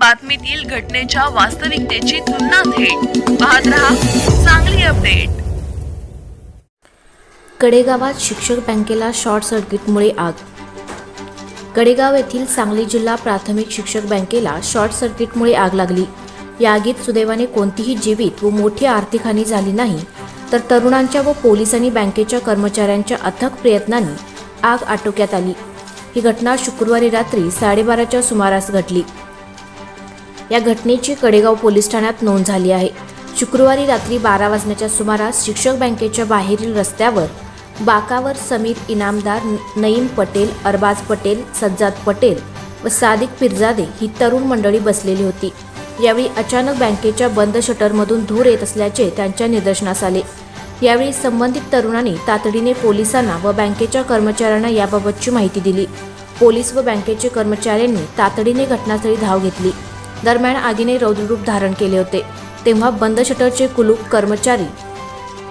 बातमीतील घटनेच्या वास्तविकतेची तुलना थेट. पाहत रहा चांगली अपडेट. कडेगावात शिक्षक बँकेला शॉर्ट सर्किटमुळे आग. कडेगाव येथील सांगली जिल्हा प्राथमिक शिक्षक बँकेला शॉर्ट सर्किटमुळे आग लागली. या आगीत सुदैवाने कोणतीही जीवित व मोठी आर्थिक हानी झाली नाही तर तरुणांच्या व पोलिसांनी बँकेच्या कर्मचाऱ्यांच्या अथक प्रयत्नांनी आग आटोक्यात आली. ही घटना शुक्रवारी रात्री साडेबाराच्या सुमारास घडली. या घटनेची कडेगाव पोलीस ठाण्यात नोंद झाली आहे. शुक्रवारी रात्री बारा वाजण्याच्या सुमारास शिक्षक बँकेच्या बाहेरील रस्त्यावर बाकावर समीर इनामदार नईम पटेल अरबाज पटेल सज्जाद पटेल व सादिक पिरजादे ही तरुण मंडळी बसलेली होती. यावेळी अचानक बँकेच्या बंद शटरमधून धूर येत असल्याचे त्यांच्या निदर्शनास आले. यावेळी संबंधित तरुणांनी तातडीने पोलिसांना व बँकेच्या कर्मचाऱ्यांना याबाबतची माहिती दिली. पोलीस व बँकेचे कर्मचाऱ्यांनी तातडीने घटनास्थळी धाव घेतली. दरम्यान आगीने रौद्ररूप धारण केले होते. तेव्हा बंद शटरचे कुलूप कर्मचारी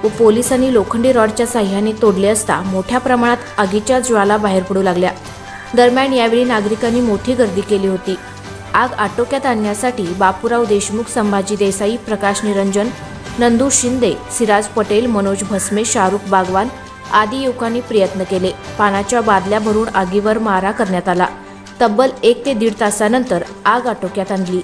व पोलिसांनी लोखंडी रॉडच्या साह्याने तोडले असता मोठ्या प्रमाणात आगीच्या ज्वाला बाहेर पडू लागल्या. दरम्यान यावेळी नागरिकांनी मोठी गर्दी केली होती. आग आटोक्यात आणण्यासाठी बापूराव देशमुख संभाजी देसाई प्रकाश निरंजन नंदू शिंदे सिराज पटेल मनोज भस्मे शाहरुख बागवान आदी युवकांनी प्रयत्न केले. पानाच्या बादल्या भरून आगीवर मारा करण्यात आला. तब्बल एक ते दीड तासानंतर आग आटोक्यात आणली.